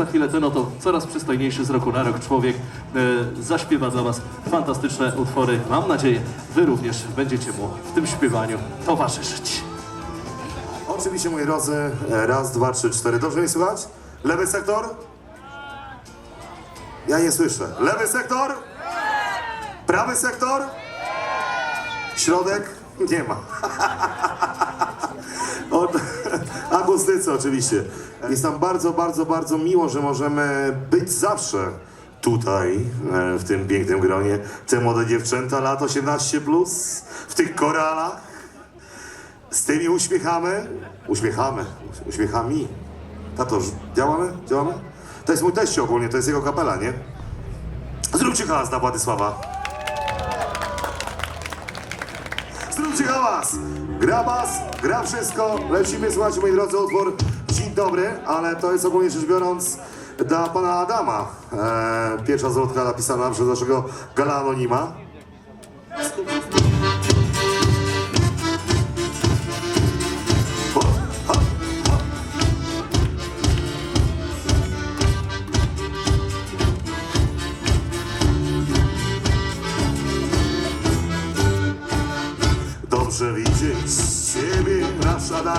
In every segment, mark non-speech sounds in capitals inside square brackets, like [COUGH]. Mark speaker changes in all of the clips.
Speaker 1: za chwilę ten oto coraz przystojniejszy z roku na rok człowiek e, zaśpiewa dla Was fantastyczne utwory. Mam nadzieję, Wy również będziecie mu w tym śpiewaniu towarzyszyć.
Speaker 2: Oczywiście, moi drodzy, e, raz, dwa, trzy, cztery. Dobrze mnie słychać? Lewy sektor? Ja nie słyszę. Lewy sektor? Prawy sektor? Środek? Nie ma. [LAUGHS] Od... Akustycy oczywiście. Jest nam bardzo, bardzo, bardzo miło, że możemy być zawsze tutaj, e, w tym pięknym gronie. Te młode dziewczęta, lat 18+, plus, w tych koralach. Z tymi uśmiechamy, uśmiechamy, uśmiechami. Tato, działamy? Działamy? To jest mój teściu ogólnie, to jest jego kapela, nie? Zróbcie hałas dla Władysława. Zróbcie hałas! Gra bas, gra wszystko, lecimy, słuchajcie moi drodzy, utwór Dzień dobry, ale to jest ogólnie rzecz biorąc dla pana Adama. E, pierwsza zwrotka napisana przez naszego gala anonima.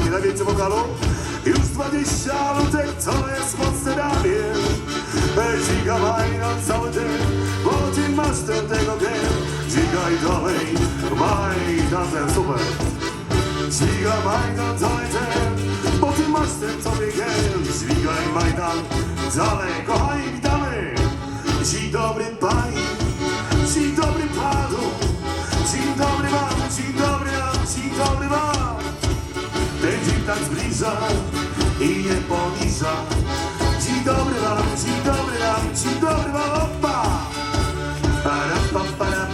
Speaker 2: Nasz Adamie, najwięcej wokalu. Już 20 lutek, co jest mocne damie. Dzigawaj na cały dzień, bo Ty masz ten tego gen. Dzigaj dalej, maj na ten super. Dźwigaj Majdan dalej ten, bo ty masz ten sobie gen. Dźwigaj Majdan dalej, kochani, witamy. Dzień dobry pani, dzień dobry panu, dzień dobry tak zbliża i nie poniża. Dzień dobry wam, dzień dobry nam, dzień dobry wam, opa. Parapapara,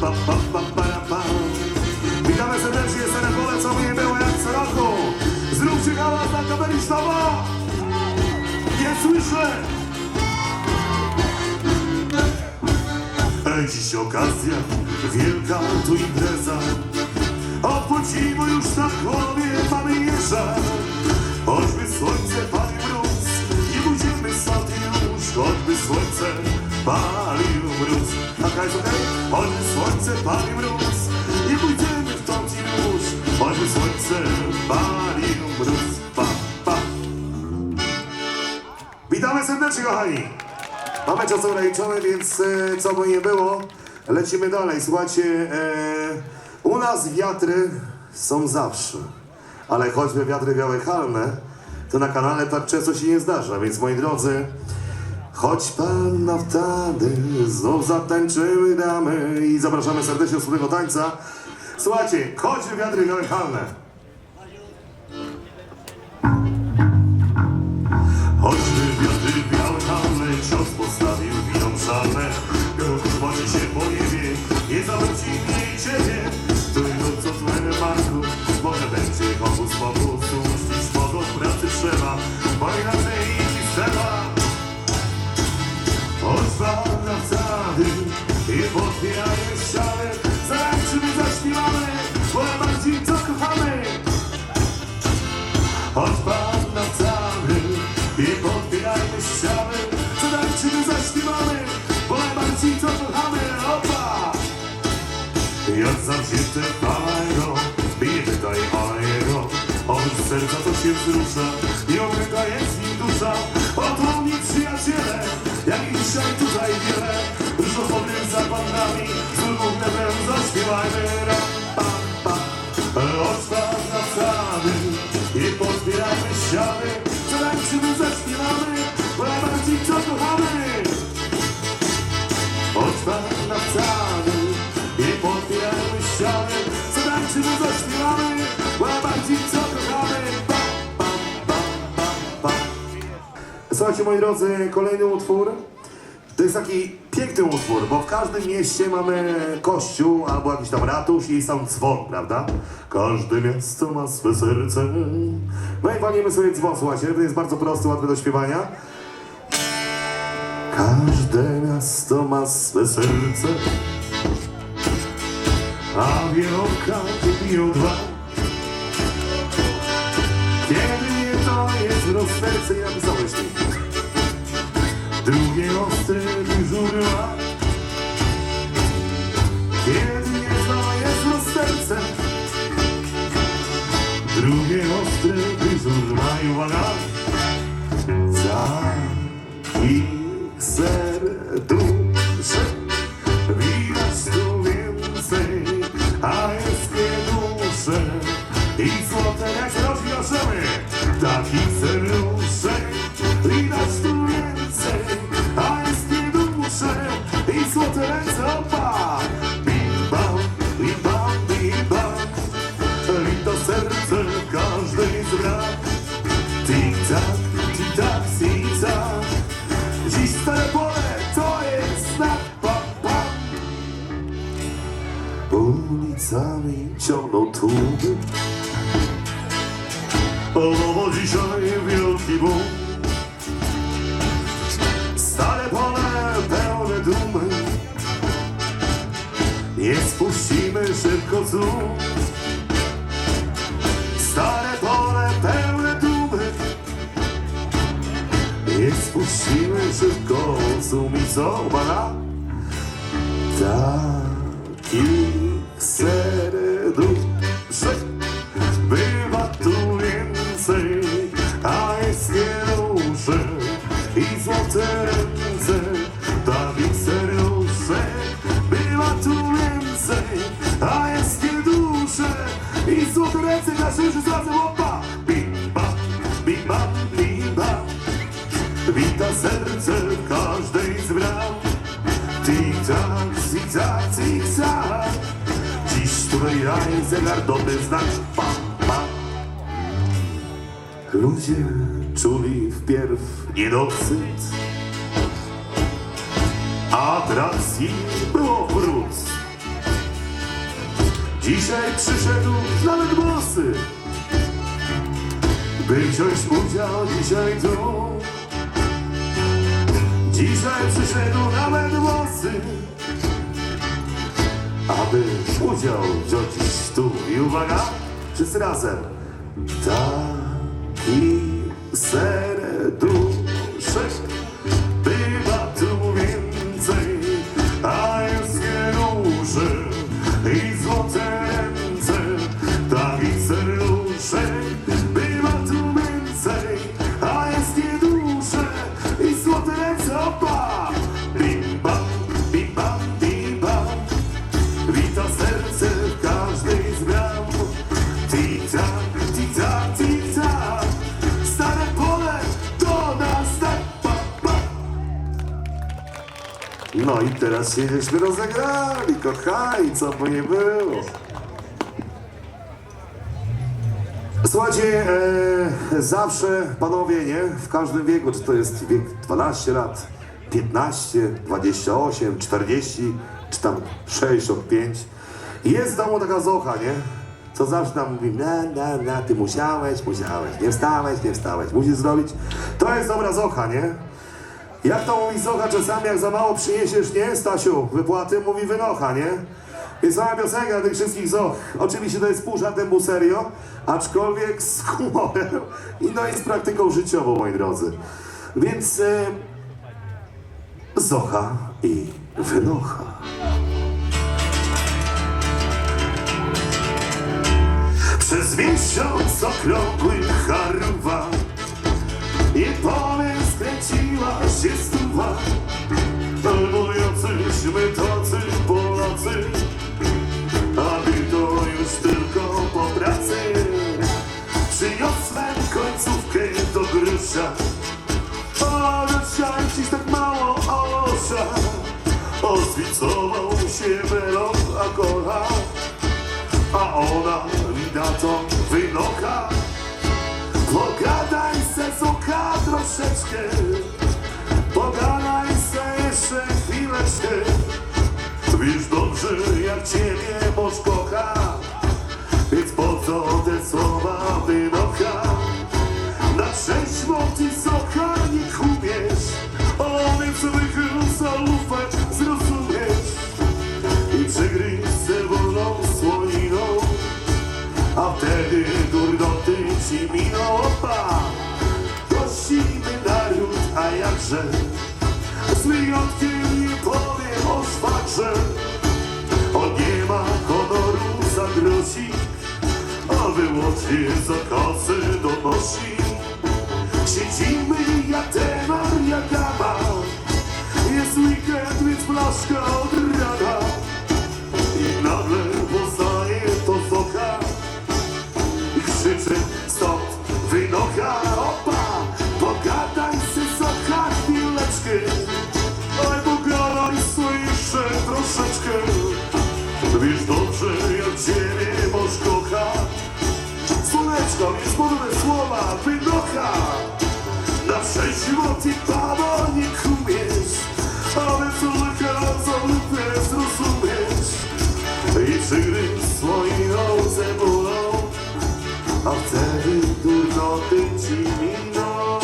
Speaker 2: parapapapara. Witamy serdecznie, Senepole, co mnie było jak co roku. Zróbcie hałas na kabeli sztaba. Nie słyszę. Ej, Dziś okazja, wielka tu impreza. Obchodzimy już na głowie mamy jeża. Choćby słońce pali mróz, nie pójdziemy sobie już. Choćby słońce palił mróz. Taka jest okej? Choćby słońce pali mróz, nie pójdziemy w tą już. Choćby słońce palił mróz. Pa, pa. Witamy serdecznie, kochani. Mamy czas ograniczony, więc e, co by nie było, lecimy dalej. Słuchajcie, e, u nas wiatry są zawsze, ale choćby wiatry białe halne, to na kanale tak często się nie zdarza, więc moi drodzy, choć panna wtedy znów zatańczymy damy i zapraszamy serdecznie do wspólnego tańca. Słuchajcie, choćby wiatry białe halne. Choćby wiatry białe halne postawił winą szalne się po niebie, nie zawróci mnie ciebie Jak zawzięte palego, nie pytaj o jego Oprócz serca to się wzrusza i omyka jest nim dusza. Oto mnie przyjaciele, jak i dzisiaj tutaj wiele. Dużo podryw za pandami, z ulgą zaśpiewajmy ram, Słuchajcie moi drodzy, kolejny utwór to jest taki piękny utwór, bo w każdym mieście mamy kościół albo jakiś tam ratusz i tam dzwon, prawda? Każde miasto ma swe serce. No i walimy sobie dzwon, słuchajcie, to jest bardzo prosty, łatwy do śpiewania. Każde miasto ma swe serce, a wieloka piją dwa. Kiedy to jest rozterce i napisałeś mi. Drugie ostre dyżury. Tik-tak, tik-tak Dziś stare pole to jest znak pam, pam Ulicami ciągną tłumy. O, bo dzisiaj wielki boom Stare pole pełne dumy. Nie spuścimy szybko z Nie spuścimy szybko sumico Uwaga Takich serduszek Bywa tu więcej A jest dusze I złote ręce Takich serduszek Bywa tu więcej A jest dusze I złote ręce Na szyszy opa Wita serce w każdej z bram. Tik-tak, zig-zag, zig-zag Dziś tutaj raj zegar dobry znak Pam, pam Ludzie czuli wpierw niedosyt Atrakcji było wrót Dzisiaj przyszedł nawet bosy By wziąć udział dzisiaj tu Dzisiaj przyszedł nawet włosy Aby udział wziąć tu. I uwaga, wszyscy razem. Taki serduszek teraz się żeśmy rozegrali, kochani, co by nie było. Słuchajcie, e, zawsze, panowie, nie? W każdym wieku, czy to jest wiek 12 lat, 15, 28, 40, czy tam 65, jest w domu taka zocha, nie? Co zawsze nam mówi, na, na, na, ty musiałeś, musiałeś, nie wstałeś, nie wstałeś, musisz zrobić. To jest dobra zocha, nie? Jak to mówi Zocha czasami, jak za mało przyniesiesz, nie, Stasiu, wypłaty, mówi wynocha, nie? Jest cała piosenka tych wszystkich Zoch. Oczywiście to jest pół żartem, pół serio, aczkolwiek z humorem i no i z praktyką życiową, moi drodzy. Więc e, Zocha i wynocha. Przez miesiąc okrągły charuwa i powiem jacyśmy tacy Polacy A ty to już tylko po pracy. Przyniosłem końcówkę do grosza Ale chciałem dziś tak mało osza. Ozwicował się melon, a kocha A ona mi na to wynocha. Pogadaj se z troszeczkę Pogadaj se jeszcze chwileczkę ciebie mąż kocha Więc po co te słowa wynocha Na trzeźwo ty a wyłącznie za kasę donosi. Siedzimy jak tenar, jak gama, jest weekend, więc flaszka od więc modne słowa, wynocha. Na trzeźwo ty babo nie kumiesz, ale co wychodzą lupę zrozumiesz. I przygryz swoje noce bolą, a wtedy durnoty ci miną.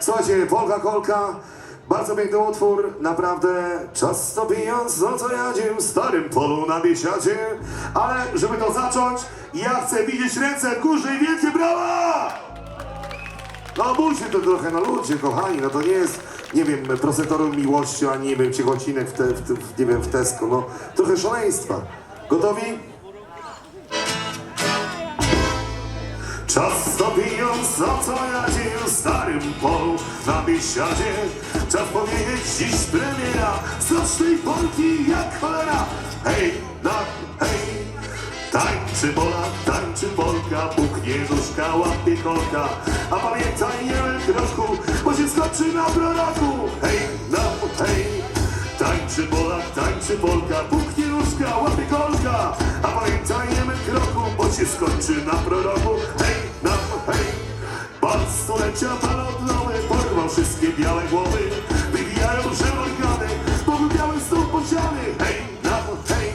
Speaker 2: Słuchajcie, Polka Kolka, bardzo piękny utwór, naprawdę często pijąc, no to jadzie w starym polu na biesiadzie, ale żeby to zacząć, ja chcę widzieć ręce górze i wielkie brawa! No bójcie to trochę, no ludzie, kochani, no to nie jest, nie wiem, procentarum miłości, a nie wiem, ciechocinek w, te, w, w, nie wiem, w Tesco, no trochę szaleństwa. Gotowi? Często pijąc, za co jadzie w starym polu? Na biesiadzie Czas powiedzieć dziś premiera. Srocznej Polki jak cholera. Hej, na, hej. Tańczy Polak, tańczy Polka Puknie nóżka, łapie kolka. A pamiętaj, nie kroku Bo się skończy na proroku. Hej, na, hej. Tańczy Polak, tańczy Polka Puknie nóżka, łapie kolka. A pamiętaj, nie kroku Bo się skończy na proroku białe głowy. Wywijają że organy Bo był biały stóp posiany Hej, na, hej.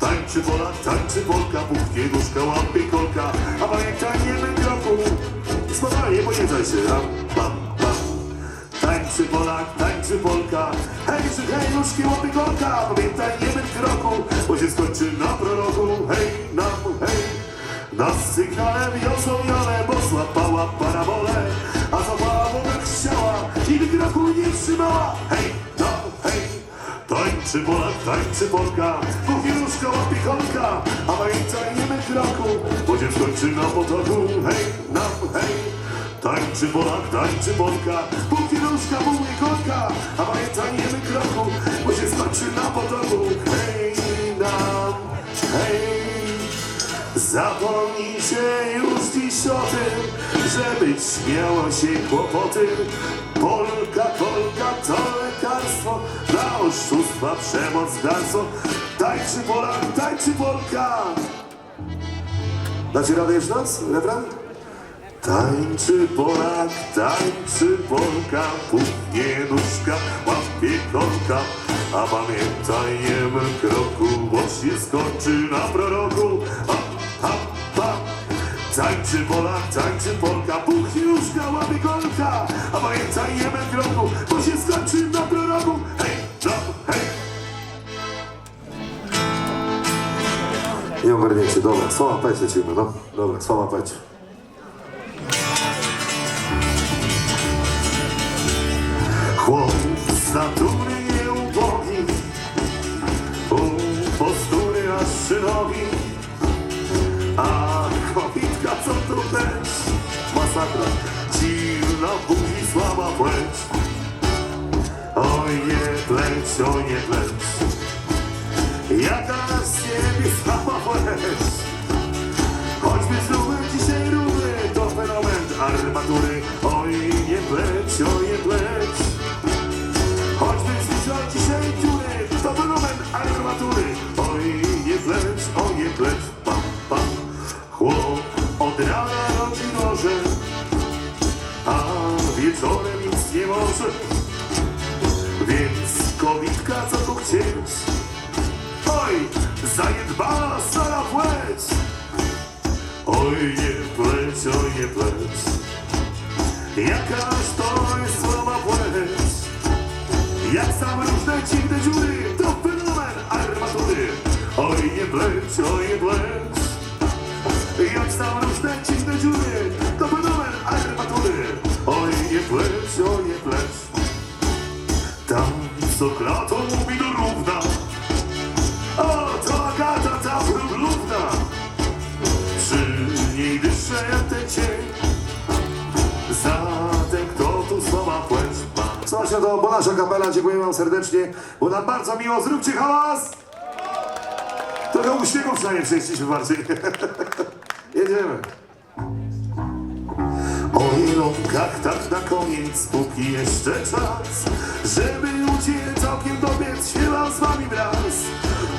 Speaker 2: Tańczy Polak, tańczy Polka Puknie nóżka, łapie kolka. A pamiętaj, nie myl kroku Spokojnie, powiedzaj się. Ram, pam, pam. Tańczy Polak, tańczy Polka Hej, hej, nóżki łapy kolka. Pamiętaj, nie być kroku Bo się skończy na proroku. Hej, na, hej. Na sygnale wiosą Bo złapała parabolę kroku nie trzymała Hej, no, hej. Tańczy Polak, tańczy Polka łapie kolka A pamiętaj, nie być kroku Bo się skończy na potoku Hej, na, hej. Tańczy Polak, tańczy Polka, póki nóżka, póki kolka, a pamiętaj nie my kroku, bo się skończy na potoku. Hej nam, hej, zapomnijcie już dziś o że być miało się kłopoty. Polka, kolka to lekarstwo, dla oszustwa przemoc garstwo. Tańczy Polak, tańczy Polka. Dacie radę jeszcze raz? Refren? Tańczy Polak, tańczy Polka, puknie nóżka, łapie kolka, a pamiętaj nie myl kroku, bo się skończy na proroku. Tańczy Polak, tańczy Polka, puknie nóżka, łapie kolka, a pamiętaj nie myl kroku, bo się skończy na proroku. Hej, no, hej. Nie ogarniecie, dobra, słowa peć lecimy, no. Dobra, słowa peć. Masakra Dziwna buzi słaba płeć Oj nie pleć, oj nie pleć Jaka z ciebie słaba płeć wieczorem nic nie może. Więc kobitka, co tu chcieć? Oj, zaniedbana stara płeć. Oj nie pleć, oj nie pleć Jakaż to jest słaba płeć Jak sam różne dziwne dziury To fenomen armatury Oj nie pleć, oj nie pleć Jak sam różne psioje ples. Tam, co klatą mi dorówna, o, to Agata ta wróblówna. Przy niej dyszę ten cień, zatem kto tu słowa płeczma. Słuchajcie, to bo nasza kapela, dziękuję wam serdecznie, bo nam bardzo miło, zróbcie hałas! Trochę uśmiechów przynajmniej przejściśmy bardziej. [LAUGHS] Jedziemy. Jelonkach tak na koniec, póki jeszcze czas, żeby uciec całkiem dobiec, śpiewam z wami wraz.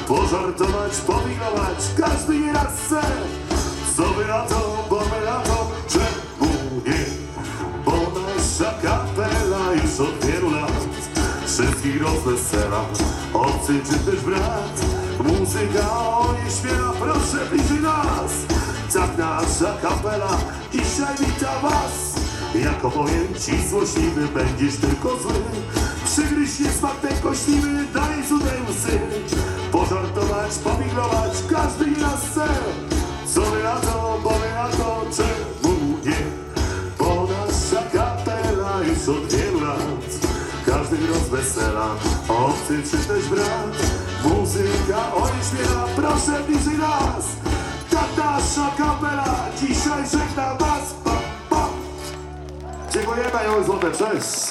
Speaker 2: Pożartować, powinować, każdy nie raz chce. Co by na to, bo my na to, czemu nie? Bo nasza kapela już od wielu lat wszystkich rozwesela. Obcy czy też brat, muzyka o nie śpiewa, proszę bliżej nas. Tak nasza kapela dzisiaj wita was. Jak opowiem ci złośliwy, będziesz tylko zły. Przygryź nie smak ten kośliwy, daj cudej łzy. Pożartować, pomiglować, każdy nas chce. Co my na to, bo my na to, czemu nie? Bo nasza kapela już od wielu lat Każdy rozwesela, obcy czy też brat Muzyka oj śpiewa, proszę bliżej nas Tak nasza kapela dzisiaj żegna was pa, pa.